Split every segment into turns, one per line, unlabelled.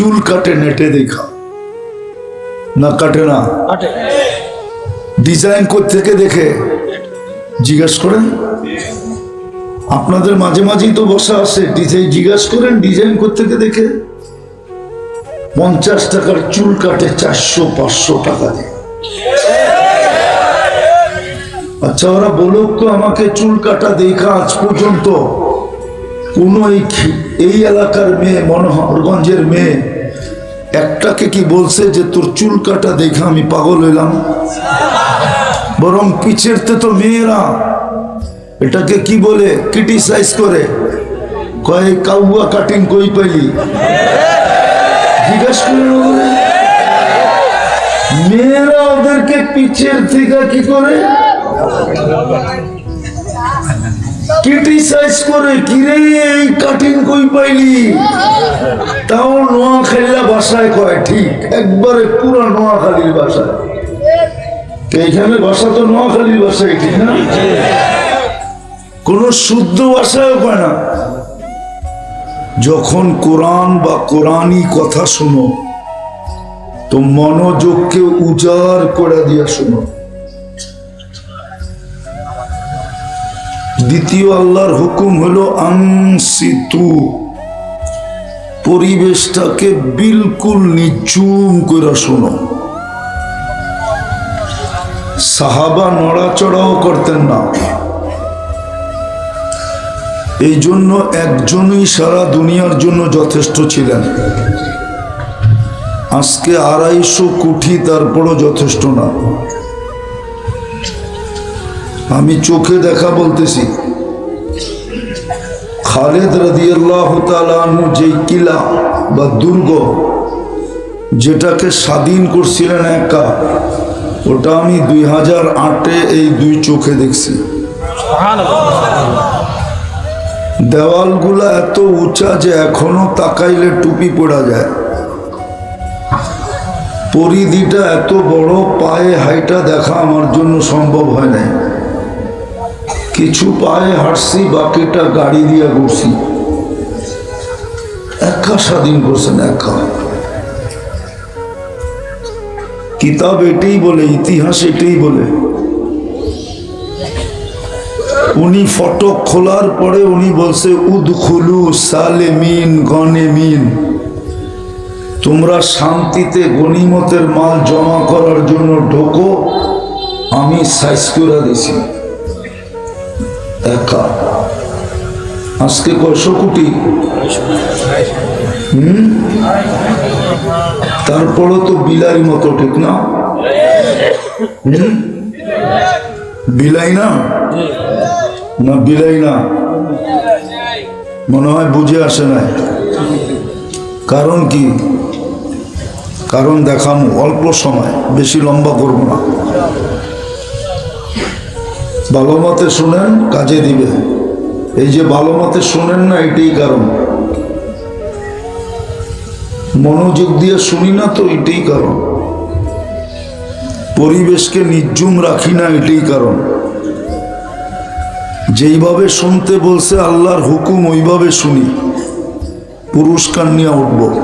চুল কাটে নেটে দেখা। না কাটে না। ডিজাইন থেকে দেখে? জিজ্ঞাসা করেন। আপনাদের মাঝে মাঝেই তো বসা আছে। ডিজাইন জিজ্ঞাসা করেন ডিজাইন থেকে দেখে? পঞ্চাশ টাকার চুল কাটে চারশো পাঁচশো টাকা দিয়ে। আচ্ছা ওরা বলুক তো আমাকে চুল কাটা দেখা আজ পর্যন্ত। কোন এই এলাকার মেয়ে, মনোহরগঞ্জের মেয়ে, একটাকে কি বলছে যে, তোর চুল কাটা দেখে আমি পাগল হইলাম বরং পিছেরতে তো মেয়েরা। এটাকে কি বলে? ক্রিটিসাইজ করে কয় কাউয়া কাটিং কই পাইলি? জিজ্ঞাসা করে মেয়েরা ওদেরকে পিছের থেকে কি করে? ক্রিটিসাইজ করে কিরে এই কাটিং কই পাইলি? তাও নোয়াখালীরা ভাষায় কয়, ঠিক, একবারে পুরা নোয়াখালীর ভাষায় এইখানে ভাষা তো নোয়াখালীর ভাষায় ঠিক না? কোন শুদ্ধ ভাষায় কয় না। যখন কোরআন বা কোরআনই কথা শোনো, তো মনোযোগকে উজাড় করে দিয়া শোনো। দ্বিতীয় আল্লাহর হুকুম হলো আংসিতু পরিবেশটাকে বিলকুল নিচুম করে শোনো। সাহাবা নড়াচড়াও করতেন না। এই জন্য একজনই সারা দুনিয়ার জন্য যথেষ্ট ছিলেন। আজকে আড়াইশো কোটি তারপরও যথেষ্ট না। আমি চোখে দেখা বলতেছি। খালেদ রাদিয়াল্লাহ তালু যেই কিলা বা দুর্গ যেটাকে স্বাধীন করছিলেন একা, ওটা আমি দুই হাজার আটে এই দুই চোখে দেখছি। দেওয়ালগুলা এত উঁচা যে এখনও তাকাইলে টুপি পড়া যায়। পরিধিটা এত বড়, পায়ে হাইটা দেখা আমার জন্য সম্ভব হয় নাই। কিছু পায়ে হাঁটছি, বাকিটা গাড়ি দিয়া ঘুরছি। একা স্বাধীন করছেন, একা। কিতাব এটাই বলে, ইতিহাস এটাই বলে। উনি ফটক খোলার পরে উনি বলছে, উদখুলু সালেমিন গনেমিন। তোমরা শান্তিতে গনিমতের মাল জমা করার জন্য ঢোকো, আমি সাইজ করে দিছি। একা। আজকে কয়শো কোটি? হুম? তারপরও তো বিলারি মতো, ঠিক না? বিলাই না? না বিলাই না? মনে হয় বুঝে আসে না কারণ কি? কারণ দেখানো অল্প সময়, বেশি লম্বা করব না। ভালো মতে শুনেন, কাজে দিবে। এই যে ভালো মতে শুনেন না, এটাই কারণ। মনোযোগ দিয়ে শুনি না তো, এটাই কারণ। পরিবেশকে নির্জুম রাখি না, এটাই কারণ। যেইভাবে শুনতে বলছে, আল্লাহর হুকুম ওইভাবে শুনি। পুরস্কার নিয়ে উঠব।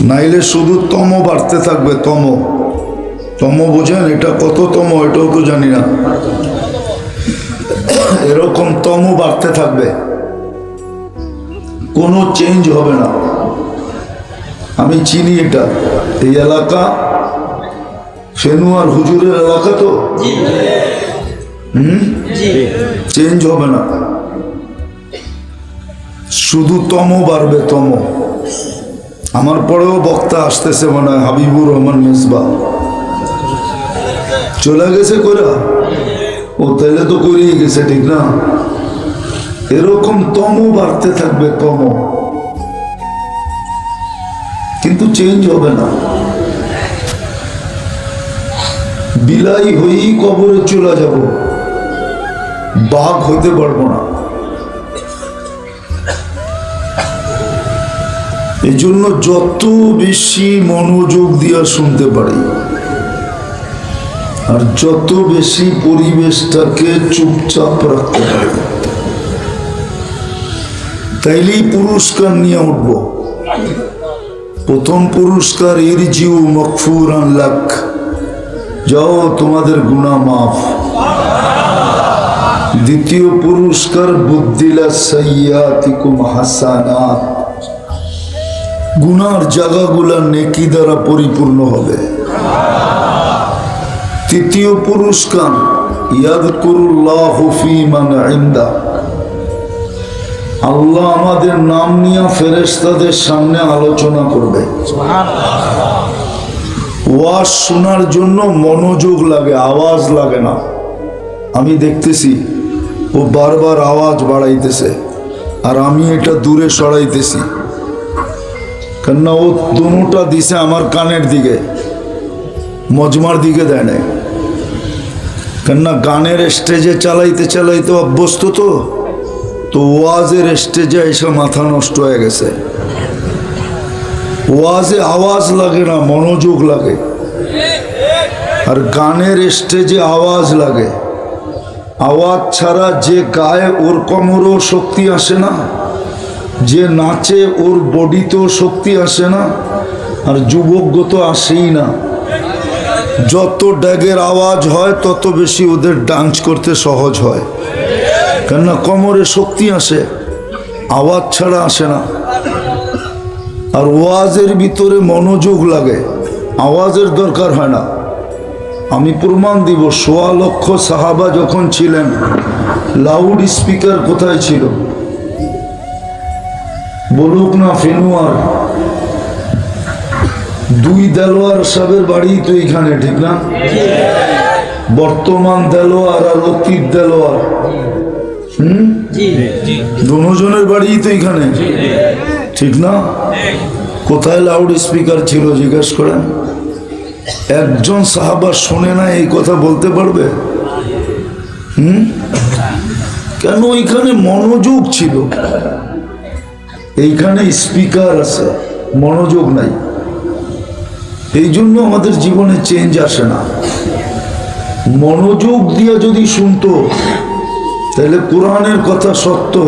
নাইলে শুধু তম বাড়তে থাকবে তম তম বোঝেন, এটা কত তম এটাও তো জানি না। এরকম তম বাড়তে থাকবে। কোনো চেঞ্জ হবে না। আমি চিনি এটা। এই এলাকা ফেনু আর হুজুরের এলাকা তো? হুম? চেঞ্জ হবে না। শুধু তম বাড়বে, তম। আমার পরেও বক্তা আসতেছে মনে হয়, হাবিবুর রহমান মেজবা। চলে গেছে করে ও তাহলে তো করিয়ে গেছে, ঠিক না? এরকম তম বাড়তে থাকবে তম কিন্তু চেঞ্জ হবে না। বিলাই হয়েই কবরে চলে যাব। বাঘ হইতে পারব না। এই জন্য যত বেশি মনোযোগ দিয়া শুনতে পারি। আর যত বেশি পরিবেশটাকে চুপচাপ রাখতে পারি তাইলেই পুরস্কার নিয়ে উঠবো। প্রথম পুরস্কার ইরজিউ মকফুরান আনলাক যাও, তোমাদের গুণা মাফ। দ্বিতীয় পুরস্কার বুদ্দিলা সৈয়াতিকুম হাসানাত গুনার জায়গাগুলা নেকি দ্বারা পরিপূর্ণ হবে। তৃতীয় পুরস্কার মান আল্লাহ আমাদের নাম নিয়ে ফেরেশতাদের সামনে আলোচনা করবে। ওয়াজ শোনার জন্য মনোযোগ লাগে আওয়াজ লাগে না। আমি দেখতেছি ও বারবার আওয়াজ বাড়াইতেছে আর আমি এটা দূরে সরাইতেছি। কেননা ও দুটা দিছে আমার কানের দিকে মজমার দিকে দেয় নাই। কেননা গানের স্টেজে চালাইতে চালাইতে অভ্যস্ত তো তো ওয়াজের স্টেজে এসে মাথা নষ্ট হয়ে গেছে। ওয়াজে আওয়াজ লাগে না, মনোযোগ লাগে। আর গানের স্টেজে আওয়াজ লাগে। আওয়াজ ছাড়া যে গায়ে ওর কমরও শক্তি আসে না, যে নাচে ওর বডিতেও শক্তি আসে না, আর যুবক তো আসেই না। যত ড্যাগের আওয়াজ হয়, তত বেশি ওদের ডান্স করতে সহজ হয়। কেননা কোমরে শক্তি আসে, আওয়াজ ছাড়া আসে না। আর ওয়াজের ভিতরে মনোযোগ লাগে, আওয়াজের দরকার হয় না। আমি প্রমাণ দিব, সোয়া লক্ষ সাহাবা যখন ছিলেন লাউড স্পিকার কোথায় ছিল? বলুক না ফেনুয়ার দুই দেলোয়ার সাহেবের বাড়ি তো এখানে ঠিক না? বর্তমান দেলোয়ার আর অতীত দেলোয়ার। হুম? দুজনের বাড়ি তো এখানে। ঠিক না? কোথায় লাউড স্পিকার ছিল জিজ্ঞেস করেন? একজন সাহাবা শোনে না এই কথা বলতে পারবে? হুম? কেন এখানে মনোযোগ ছিল? এইখানে স্পিকার আছে মনোযোগ নাই। এই জন্য আমাদের জীবনে চেঞ্জ আসে না। মনোযোগ দিয়ে যদি শুনতো, তাহলে কোরআনের কথা সত্য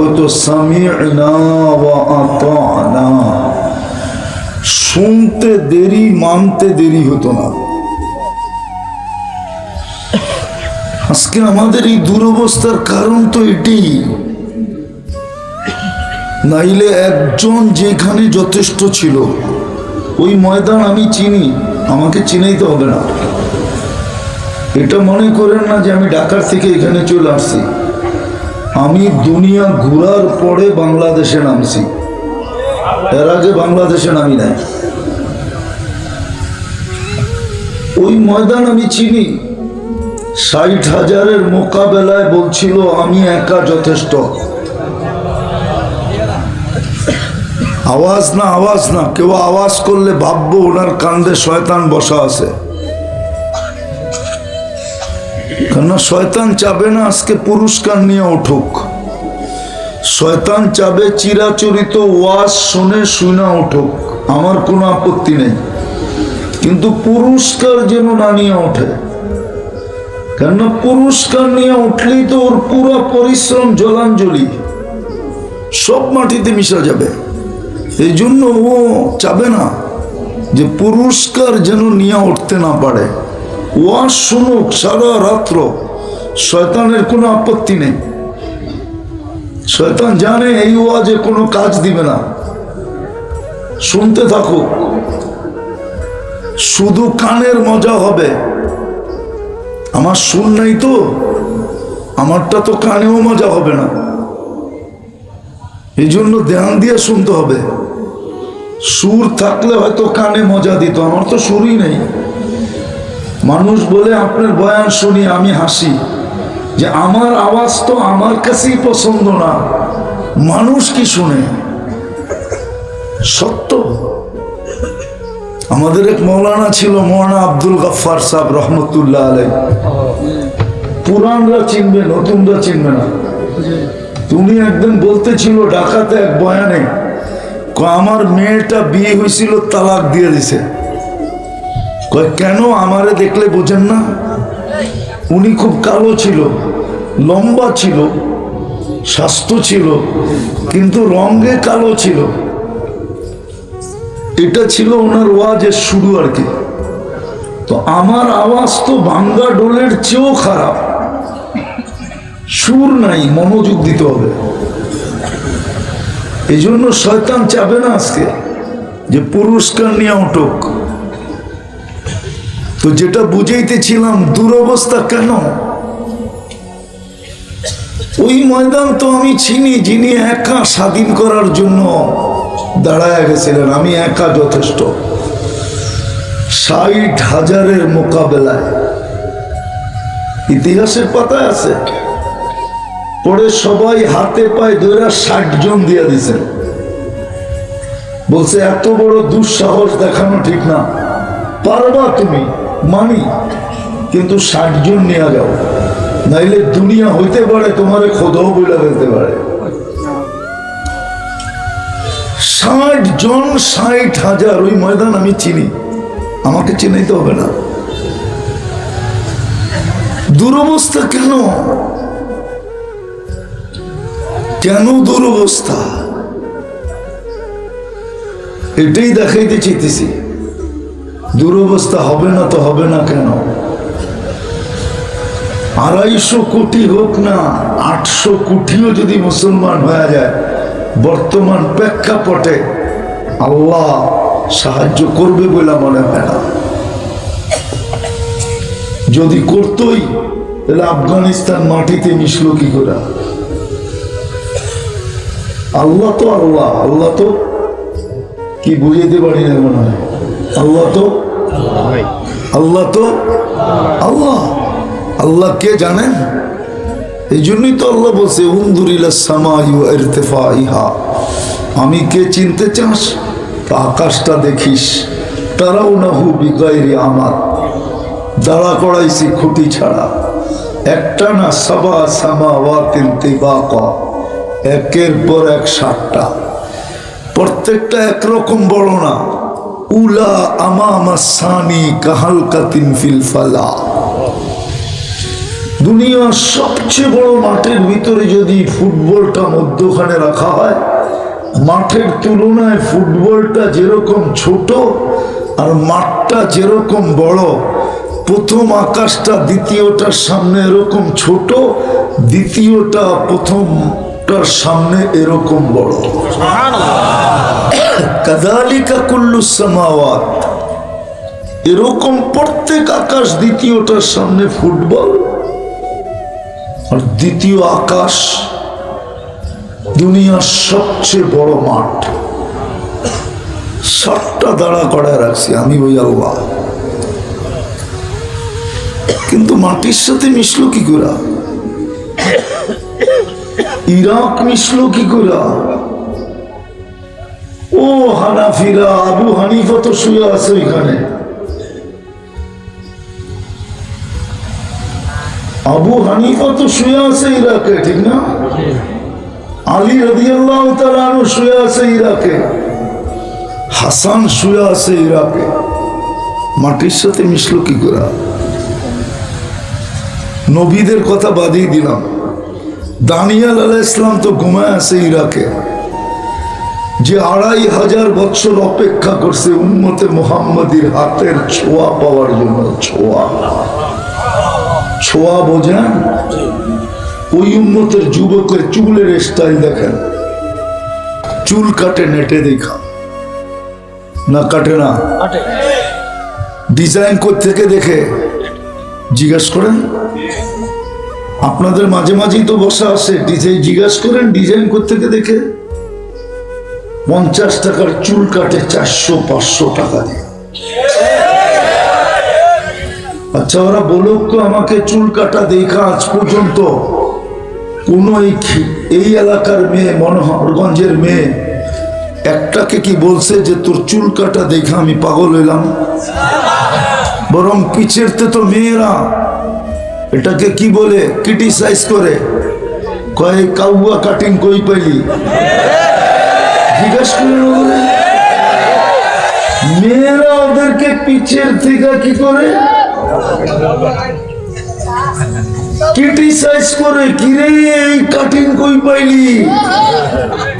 আতা'না শুনতে দেরি, মানতে দেরি হতো না। আজকে আমাদের এই দুরবস্থার কারণ তো এটি। নাইলে একজন যেখানে যথেষ্ট ছিল ওই ময়দান আমি চিনি, আমাকে চিনাইতে হবে না। এটা মনে করেন না যে আমি ঢাকার থেকে এখানে চলে আসছি। আমি দুনিয়া ঘোরার পরে বাংলাদেশে নামছি। এর আগে বাংলাদেশে নামি নাই। ওই ময়দান আমি চিনি। ষাট হাজারের মোকাবেলায় বলছিল, আমি একা যথেষ্ট। আওয়াজ না আওয়াজ না। কেউ আওয়াজ করলে ভাববো ওনার কান্দে শয়তান বসা আছে। কেননা শয়তান চাবে না আজকে পুরস্কার নিয়ে উঠুক। শয়তান চাবে চিরাচরিত ওয়াজ শুনে শুনে উঠুক। আমার কোনো আপত্তি নেই। কিন্তু পুরস্কার যেন না নিয়ে ওঠে। কেননা পুরস্কার নিয়ে উঠলেই তো ওর পুরো পরিশ্রম জলাঞ্জলি। সব মাটিতে মিশা যাবে। এই জন্য ও চাবে না যে পুরস্কার যেন নিয়ে উঠতে না পারে। ওয়াজ শুনুক, সারা রাত্র শয়তানের কোনো আপত্তি নেই। শয়তান জানে এই ওয়াজে কোনো কাজ দিবে না। শুনতে থাকুক শুধু কানের মজা হবে। আমার শুন নাই তো, আমারটা তো কানেও মজা হবে না। এই জন্য ধ্যান দিয়ে শুনতে হবে। সুর থাকলে হয়তো কানে মজা দিত আমার তো সুরই নেই। মানুষ বলে আপনার বয়ান শুনি আমি হাসি। যে আমার আওয়াজ তো আমার কাছেই পছন্দ না মানুষ কি শুনে? সত্য। আমাদের এক মৌলানা ছিল মৌলানা আব্দুল গফার সাহেব রহমতুল্লাহ আলাই পুরানরা চিনবে নতুনরা চিনবে না। তুমি একদিন বলতেছিল ঢাকাতে এক বয়ানে আমার মেয়েটা বিয়ে হয়েছিল, তালাক দিয়ে দিছে। কয়, কেন আমারে দেখলে বোঝেন না? উনি খুব কালো ছিল, লম্বা ছিল, স্বাস্থ্য ছিল, কিন্তু রঙে কালো ছিল। এটা ছিল ওনার ওয়াজের শুরু আর কি। তো আমার আওয়াজ তো বাঙ্গা ডোলের চেয়েও খারাপ। সুর নাই, মনোযোগ দিতে হবে। এই জন্য শয়তান চাবে না আজকে যে পুরস্কার নিয়ে উঠুক। তো যেটা বুঝাইতেছিলাম, দুরবস্থা কেন? ওই ময়দান তো আমি চিনি, যিনি একা স্বাধীন করার জন্য দাঁড়ায় গেছিলেন, আমি একা যথেষ্ট। ষাট হাজারের মোকাবেলায়। ইতিহাসের পাতায় আছে। পরে সবাই হাতে পায়ে ধরে ষাট জন দিয়ে দিছেন বলছে, এত বড় দুঃসাহস দেখানো ঠিক না। পারবা তুমি, মানি, কিন্তু ষাট জন নিয়ে যাও। নাইলে দুনিয়া হইতে পারে, তোমার খোদাও বলে ফেলতে পারে। ষাট জন, ষাট হাজার, ওই ময়দান আমি চিনি। আমাকে চিনাইতে হবে না। দুরবস্থা কেন? কেন দুরবস্থা? এটাই দেখাইতে চাইতেছি। দুরবস্থা হবে না তো হবে না কেন? আড়াইশো কোটি হোক না, আটশো কোটিও যদি মুসলমান হয়ে যায়, বর্তমান প্রেক্ষাপটে আল্লাহ সাহায্য করবে বলে মনে হয় না। যদি করতই, তাহলে আফগানিস্তান মাটিতে মিশলো কি করে? আল্লাহ তো আল্লাহ আল্লাহ তো কি বুঝাইতে পারি না মনে হয়। আল্লাহ তো আল্লাহ তো আল্লাহ। আল্লাহ কে জানেন এই জন্যই তো আল্লাহ বলছে ইহা আমি কে চিনতে চাস? তা আকাশটা দেখিস। তারাও না হু বিগাইরি আমার দাঁড়া করাইছি খুঁটি ছাড়া। একটা না সাবা সামা ওয়াতিন তিবাকা। একের পর এক সাতটা। প্রত্যেকটা একরকম বড় না। উলা আমামা সানি কাহালকাতিন ফিল ফালা। দুনিয়ার সবচেয়ে বড় মাঠের ভিতরে যদি ফুটবলটা মধ্যখানে রাখা হয়, মাঠের তুলনায় ফুটবলটা যেরকম ছোট আর মাঠটা যেরকম বড়, প্রথম আকাশটা, দ্বিতীয়টার সামনে এরকম ছোট, দ্বিতীয়টা প্রথমটার সামনে এরকম বড়। কাদালিকা কুল্লু সামাওয়াত। এরকম প্রত্যেক আকাশ দ্বিতীয়টার সামনে ফুটবল। আর দ্বিতীয় আকাশ দুনিয়ার সবচেয়ে বড় মাঠ। সাতটা দাঁড়া করায় রাখছি আমি ওই আল্লাহ। কিন্তু মাটির সাথে মিশলো কি করে? ইরাক মিশলো কি করে? ও হানাফিরা, আবু হানিফা তো শুয়ে আছে ওইখানে আবু হানিফা তো শুয়ে আছে ইরাকে, ঠিক না? আলী রাদিয়াল্লাহু তাআলা আনহু শুয়ে আছে ইরাকে। হাসান শুয়ে আছে ইরাকে। মাটির সাথে মিশলো কি করে? নবীদের কথা বাদিয়ে দিলাম। দানিয়াল আলাহ ইসলাম তো ঘুমায় আছে ইরাকে। যে আড়াই হাজার বছর অপেক্ষা করছে উম্মতে মোহাম্মদীর হাতের ছোঁয়া পাওয়ার জন্য ছোঁয়া। ছোঁয়া বোঝেন? ওই উন্মতের যুবকের চুলের স্টাইল দেখেন। চুল কাটে নেটে দেখা। না কাটে না? ডিজাইন থেকে দেখে? জিজ্ঞাসা করেন। আপনাদের মাঝে মাঝেই তো বসা আছে। ডিজাইন জিজ্ঞাসা করেন, ডিজাইন থেকে দেখে? পঞ্চাশ টাকার চুল কাটে চারশো, পাঁচশো টাকা দিয়ে। আচ্ছা ওরা বলুক তো আমাকে চুল কাটা দেখা আজ পর্যন্ত। কোন এই এলাকার মেয়ে, মনোহরগঞ্জের মেয়ে, একটাকে কি বলছে যে, তোর চুল কাটা দেখা আমি পাগল হইলাম? বরং পিছেরতে তো মেয়েরা এটাকে কি বলে? ক্রিটিসাইজ করে। কয়, কাউয়া কাটিং কই পাইলি? জিজ্ঞাসা করে মেয়েরা ওদেরকে পিছের থেকে কি করে? ক্রিটিসাইজ করে, কিরে, এই কাটিং কই পাইলি?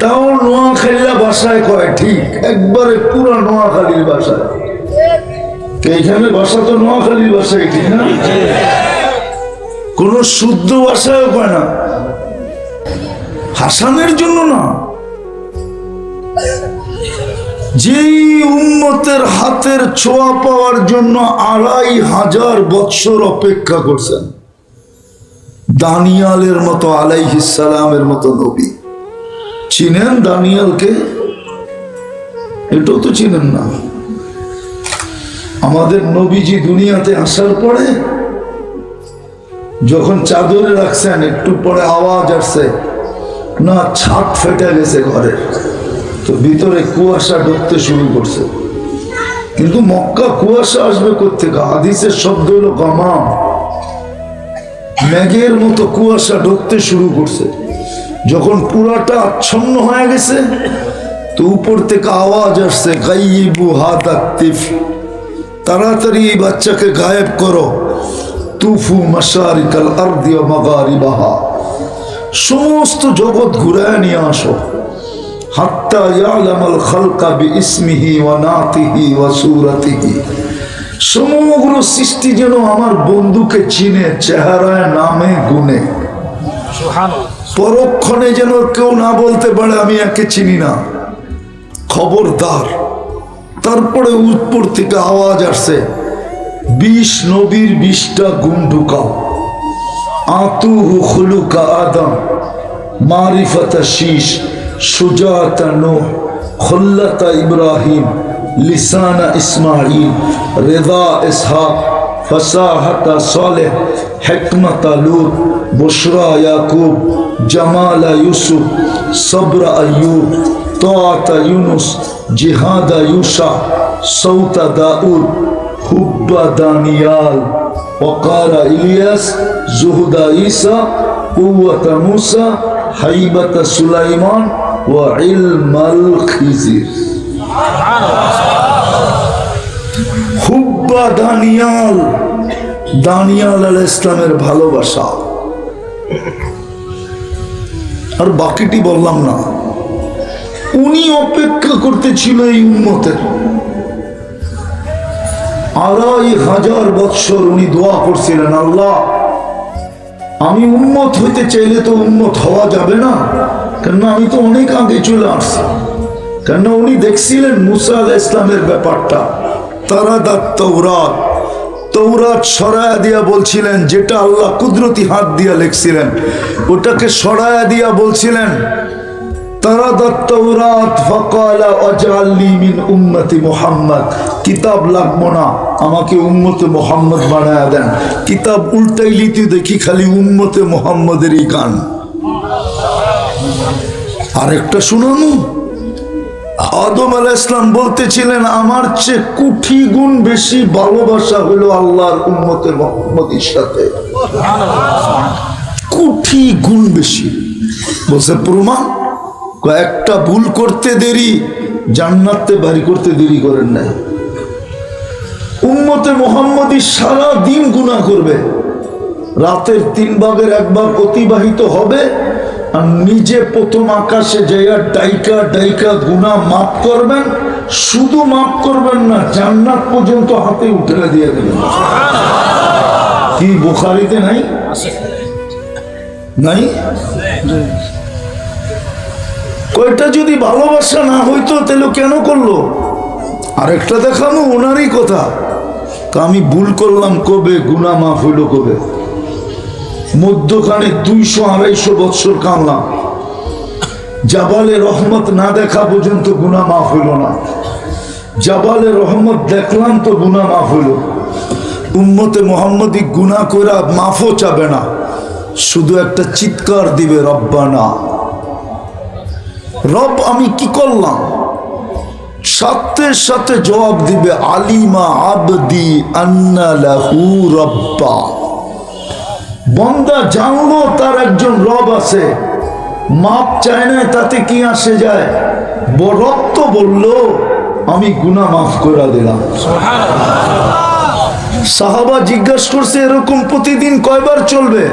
তাও নোয়া খেললা বাসায় কয়, ঠিক, একবারে পুরা নোয়াখালীর বাসায় এইখানে বাসা তো নোয়াখালীর বাসায় ঠিক না? কোন শুদ্ধ ভাষায় পায় না। হাসানের জন্য না। যেই উম্মতের হাতের ছোঁয়া পাওয়ার জন্য আড়াই হাজার বৎসর অপেক্ষা করছেন, দানিয়ালের মতো আলাইহিসালামের মতো নবী। চিনেন দানিয়ালকে? এটাও তো চিনেন না। আমাদের নবীজি দুনিয়াতে আসার পরে যখন চাদরে রাখছেন, একটু পরে আওয়াজ আসছে। না, ছাদ ফেটে গেছে ঘরের। তো ভিতরে কুয়াশা ঢুকতে শুরু করছে। কিন্তু মক্কা কুয়াশা আসবে কোথেকে হাদিসের শব্দ হলো গামাম। মেঘের মতো কুয়াশা ঢুকতে শুরু করছে। যখন পুরাটা আচ্ছন্ন হয়ে গেছে, তো উপর থেকে আওয়াজ আসছে, গাইবু হাতিফ তাড়াতাড়ি এই বাচ্চাকে গায়েব করো। তুফু মাসারিকাল আরদিয়া মাগারিবাহা। সমস্ত জগৎ ঘুরায় নিয়ে আসো। হাত্তা ইয়ালামাল খালকা বিইসমিহি ওয়া নাতিহি ওয়া সূরাতিহি। সমগ্র সৃষ্টি যেন আমার বন্ধুকে চিনে চেহারায় নামে গুণে। পরক্ষণে যেন কেউ না বলতে পারে আমি একে চিনি না। খবরদার। তারপরে উপর থেকে আওয়াজ আসছে বিষ নবীর বিষটা গুম ঢুকাও আতুহু খুলুকা আদম, মারিফাতা শীষ, সুজাতা নূহ, খুল্লাতা ইব্রাহিম, লিসানা ইসমাইল রেদা ইসহাক, ফসাহাতা সালেহ, হেকমতা লুত, বুশরা ইয়াকুব, জামালা ইউসুফ, সবরা আয়ুব তোয়াতা ইউনুস, জিহাদা ইউসা, সৌতা দাউদ হুব্বা দানিয়াল وقال إلياس زهد عيسى قوة موسى هيبة سليمان وعلم الخزير হুব্বা দানিয়াল দানিয়াল আল ইসলামের ভালোবাসা আর বাকিটি বললাম না উনি অপেক্ষা করতেছিল এই উন্মতের আড়াই হাজার বৎসর উনি দোয়া করছিলেন, আল্লাহ, আমি উন্মত হইতে চাইলে তো উন্মত হওয়া যাবে না। কেননা আমি তো অনেক আগে চলে আসছি। কেননা উনি দেখছিলেন মুসা ইসলামের ব্যাপারটা। তারা দাত তৌরাত তৌরাত সরায়া দিয়া বলছিলেন, যেটা আল্লাহ কুদরতি হাত দিয়া লিখছিলেন, ওটাকে সরায়া দিয়া বলছিলেন তারা দত্তৌরাত ফকালা অজাল্লি মিন উম্মতি মোহাম্মদ। কিতাব লাগবো না আমাকে উম্মতে মোহাম্মদ বানায়া দেন। কিতাব দেখি খালি উম্মতে গান। আরেকটা শুনানো। আদম আলাহ ইসলাম বলতেছিলেন আমার চেয়ে কুঠি গুণ বেশি ভালোবাসা হলো আল্লাহর উম্মতে মোহাম্মদের সাথে। কুঠি গুণ বেশি। বলছে প্রমাণ? একটা ভুল করতে দেরি, জান্নাতে বাড়ি করতে দেরি করেন নাই উম্মতে মোহাম্মদী সারা দিন গুণা করবে। রাতের তিন ভাগের এক ভাগ অতিবাহিত হবে, আর নিজে প্রথম আকাশে জায়গা ডাইকা ডাইকা গুণা মাফ করবেন, শুধু মাফ করবেন না, জান্নাত পর্যন্ত হাতে উঠে দিয়ে দেবেন। কি, বোখারিতে নাই? নাই? কয়টা যদি ভালোবাসা না হইতো, তাহলে কেন করল? আরেকটা দেখানো ওনারই কথা। তা আমি ভুল করলাম কবে? গুনা মাফ হইল কবে? মধ্যখানে দুইশো আড়াইশো বৎসর কামলাম জাবালে রহমত না দেখা পর্যন্ত গুনা মাফ হইল না। জাবালে রহমত দেখলাম তো গুনা মাফ হইল। উম্মতে মোহাম্মদী গুনা কইরা মাফও চাবে না। শুধু একটা চিৎকার দিবে, রব্বানা। রব আমি কি করলাম? সাথে সাথে জবাব দিবে, আলিমা আবদি আন্না লাহু রব্বা। বন্দা জানলো তার একজন রব আছে। মাপ চায় না, তাতে কি আসে যায়? রব তো বলল, আমি গুনা মাফ করে দিলাম। সাহাবা জিজ্ঞাসা করছে, এরকম প্রতিদিন কয়বার চলবে?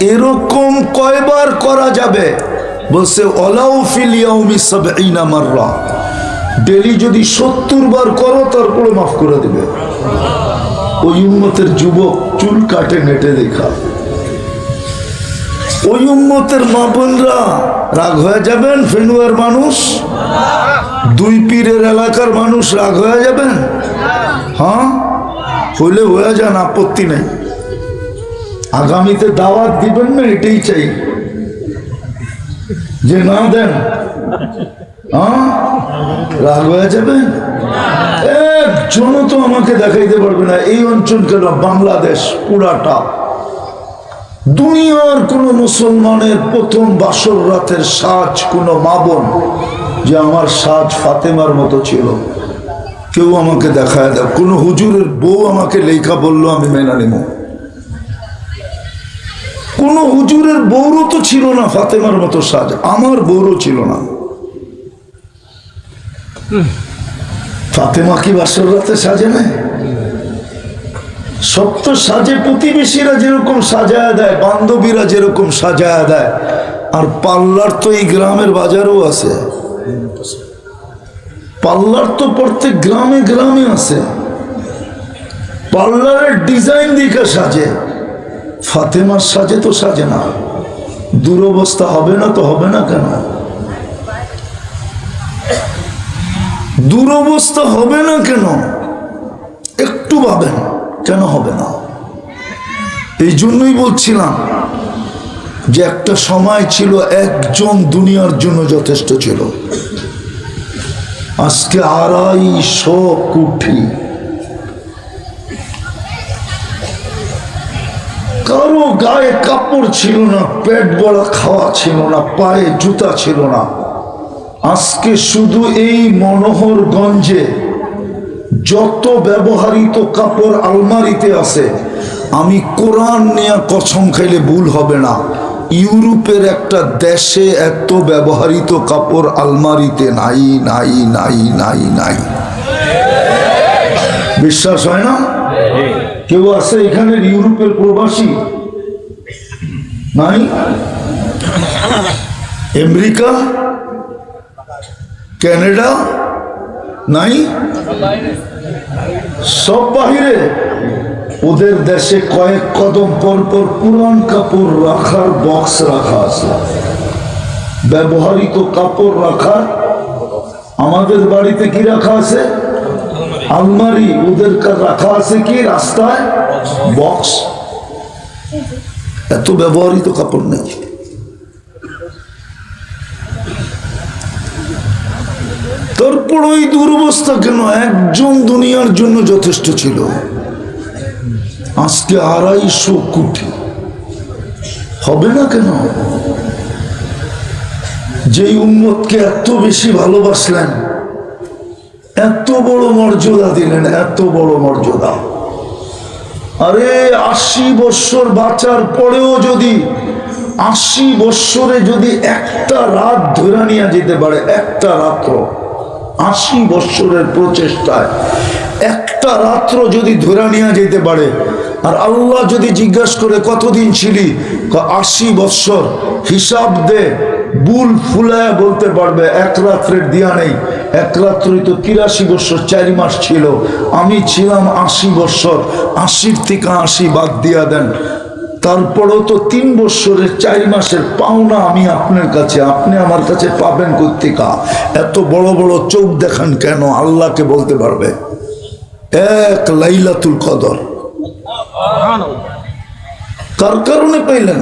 এরকম কয়বার করা যাবে? বলছে অলাউ ফিলিয়াউমি সাবঈনা মাররা। ডেলি যদি সত্তর বার করো, তারপরে মাফ করে দেবে। ওই উম্মতের যুবক চুল কাটে নেটে দেখা। ওই উম্মতের মা বোনরা রাগ হয়ে যাবেন, ফেনুয়ার মানুষ? দুই পীরের এলাকার মানুষ রাগ হয়ে যাবেন? হ্যাঁ? হইলে হয়ে যান, আপত্তি নেই। আগামীতে দাওয়াত দিবেন না, এটাই চাই। যে না দেন। হ্যাঁ? রাগ হয়ে যাবেন একজনও তো আমাকে দেখাইতে পারবে না। এই অঞ্চল কেন বাংলাদেশ পুরাটা। দুনিয়ার কোন মুসলমানের প্রথম বাসর রাতের সাজ, কোন মা বোন যে আমার সাজ ফাতেমার মতো ছিল। কেউ আমাকে দেখায় দেয় কোন হুজুরের বউ আমাকে লেখা বলল, আমি মেনা নেব। কোন হুজুরের বৌরও তো ছিল না, ফাতেমার মতো সাজ। আমার বউরও ছিল না। ফাতেমা কি বাসর রাতে সাজে না? সব তো সাজে, প্রতিবেশীরা যেরকম সাজায় দেয়, বান্ধবীরা যেরকম সাজায় দেয়, আর পাল্লার তো এই গ্রামের বাজারও আছে। পাল্লার তো প্রত্যেক গ্রামে গ্রামে আছে। পার্লারের ডিজাইন দিকে সাজে। ফাতেমার সাজে তো সাজে না। দুরবস্থা হবে না তো হবে না কেন? দুরবস্থা হবে না কেন? একটু ভাবেন কেন হবে না। এই জন্যই বলছিলাম যে একটা সময় ছিল, একজন দুনিয়ার জন্য যথেষ্ট ছিল। আজকে আড়াইশো কোটি কারও গায়ে কাপড় ছিল না পেট বড়া খাওয়া ছিল না পায়ে জুতা ছিল না। আজকে শুধু এই মনোহরগঞ্জে যত ব্যবহারিত কাপড় আলমারিতে আছে আমি কোরআন নিয়ে কসম খাইলে ভুল হবে না। ইউরোপের একটা দেশে এত ব্যবহারিত কাপড় আলমারিতে নাই নাই নাই নাই নাই। বিশ্বাস হয় না? কেউ আছে এখানের ইউরোপের প্রবাসী? নাই? আমেরিকা? ক্যানাডা নাই? সব বাহিরে ওদের দেশে কয়েক কদম পর পর পুরান কাপড় রাখার বক্স রাখা আছে। ব্যবহৃত কাপড় রাখার আমাদের বাড়িতে কি রাখা আছে? আলমারি। ওদের রাখা আছে কি? রাস্তায় বক্স এত ব্যবহৃত কাপড় নেই। তারপর ওই দুরবস্থা কেন? একজন দুনিয়ার জন্য যথেষ্ট ছিল। আজকে আড়াইশো কোটি। হবে না কেন? যেই উন্মতকে এত বেশি ভালোবাসলেন, এত বড় মর্যাদা দিলেন, এত বড় মর্যাদা। আরে, আশি বৎসর বাঁচার পরেও যদি, আশি বৎসরে যদি একটা রাত ধরে নিয়ে যেতে পারে, একটা রাত্র, আশি বৎসরের প্রচেষ্টায়, একটা রাত্র যদি ধরে নিয়ে যেতে পারে আর আল্লাহ যদি জিজ্ঞাসা করে, কতদিন ছিলি? আশি বৎসর। হিসাব দে বুল ফুলায় বলতে পারবে, এক রাত্রের দিয়া নেই। এক রাত্রই তো তিরাশি বৎসর, চারি মাস ছিল। আমি ছিলাম আশি বৎসর। আশির থেকে আশি বাদ দিয়া দেন। তারপরেও তো তিন বৎসরের, চার মাসের পাওনা আমি আপনার কাছে। আপনি আমার কাছে পাবেন কর্তিকা এত বড় বড় চোখ দেখান কেন? আল্লাহকে বলতে পারবে। এক লাইলাতুল কদর। কার কারণে পাইলেন?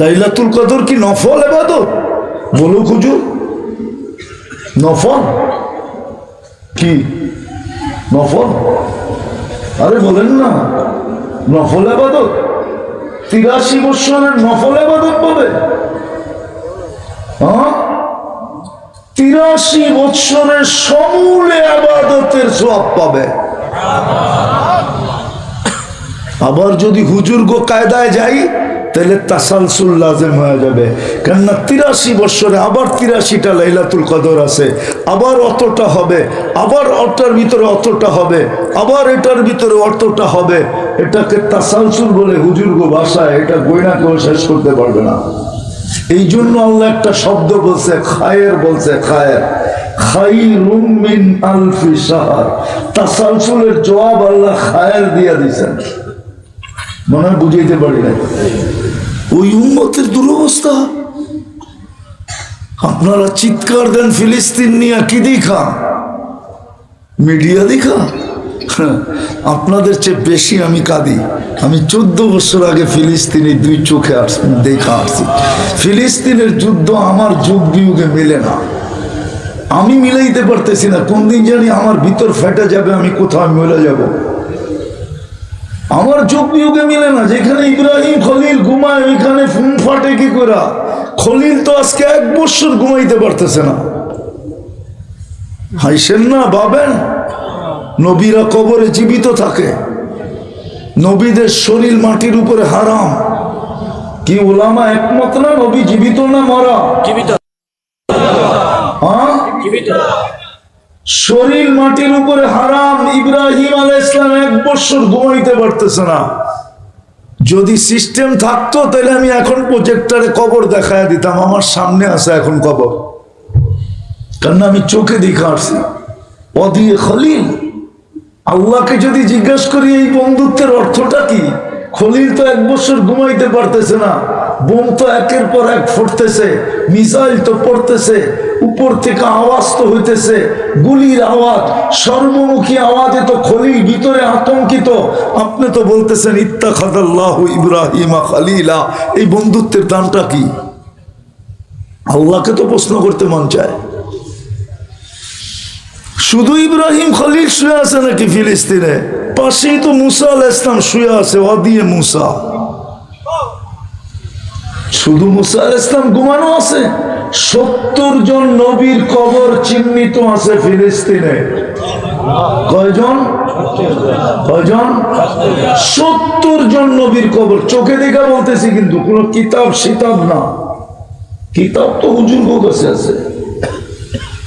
লাইলাতুল কদর কি নফল এবাদত বলো খুঁজুর নফল? কি? নফল? আরে বলেন না। নফল আবাদত তিরাশি বৎসরের নফল আবাদত হ্যাঁ তিরাশি বৎসরের সমূলে আবাদতের সব পাবে। আবার যদি হুজুর গো কায়দায় যাই, তাহলে তাসালসুল লাজেম হয়ে যাবে। কেননা তিরাশি বছরে আবার তিরাশিটা লাইলাতুল কদর আছে। আবার অতটা হবে, আবার অটার ভিতরে অতটা হবে, আবার এটার ভিতরে অতটা হবে। এটাকে তাসালসুল বলে হুজুর্গ ভাষায় এটা গয়না কেউ শেষ করতে পারবে না। এই জন্য আল্লাহ একটা শব্দ বলছে, খায়ের বলছে, খায়ের। খাই আলফি সাহার তাসালসুলের জবাব আল্লাহ খায়ের দিয়া দিছেন মনে হয় বুঝাইতে পারি না ওই উন্মতের দুরবস্থা। আপনারা চিৎকার দেন ফিলিস্তিন নিয়ে কি দেখা? মিডিয়া দেখা? আপনাদের চেয়ে বেশি আমি কাঁদি। আমি চোদ্দ বছর আগে ফিলিস্তিনি দুই চোখে দেখা আসছি ফিলিস্তিনের যুদ্ধ আমার যুগ বিয়োগে মেলে না। আমি মিলাইতে পারতেছি না কোন দিন জানি আমার ভিতর ফেটে যাবে, আমি কোথাও মিলে যাব। আমার যুগ বিয়োগে মিলে না যেখানে ইব্রাহিম খলিল ঘুমায় ওইখানে ফুম ফাটে কি করা খলিল তো আজকে এক বছর ঘুমাইতে পারতেছে না। হাইসেন না ভাবেন? নবীরা কবরে জীবিত থাকে। নবীদের শরীর মাটির উপরে হারাম। কি ওলামা একমত না নবী জীবিত না মরা?
জীবিত।
হ্যাঁ?
জীবিত।
শরীর মাটির উপরে হারাম ইব্রাহিম আল ইসলাম এক বছর ঘুমাইতে পারতেছে না। যদি সিস্টেম থাকতো, তাহলে আমি এখন প্রজেক্টরে কবর দেখায় দিতাম। আমার সামনে আছে এখন কবর। কারণ আমি চোখে দেখে আসছি। অদিয়ে খলিল। আল্লাহকে যদি জিজ্ঞেস করি, এই বন্ধুত্বের অর্থটা কি? খলিল তো এক বছর ঘুমাইতে পারতেছে না। বোম তো একের পর এক ফুটতেছে, মিসাইল তো পড়তেছে, উপর থেকে আওয়াজ তো হইতেছে, গুলির আওয়াজ, সর্বমুখী আওয়াজে তো খলিল, ভিতরে আতঙ্কিত। আপনি তো বলতেছেন ইত্তাখাদাল্লাহ ইব্রাহিমা খালিলা এই বন্ধুত্বের দামটা কি? আল্লাহকে তো প্রশ্ন করতে মন চায়। শুধু ইব্রাহিম খলিল শুয়ে আছে নাকি ফিলিস্তিনে? পাশেই তো মুসা আল ইসলাম শুয়ে আছে ওয়াদিয়ে মুসা। শুধু মুসা আল ইসলাম ঘুমানো আছে? সত্তর জন নবীর কবর চিহ্নিত আছে ফিলিস্তিনে। কয়জন? কয়জন? সত্তর জন নবীর কবর। চোখে দেখা বলতেছি কিন্তু কোন কিতাব সিতাব না। কিতাব তো হুজুর কাছে আছে।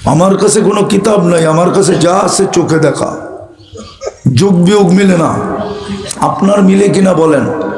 আমার কাছে কোনো কিতাব নাই, আমার কাছে যা আছে চোখে দেখা। যোগ বিয়োগ মিলে না। আপনার মিলে কিনা বলেন।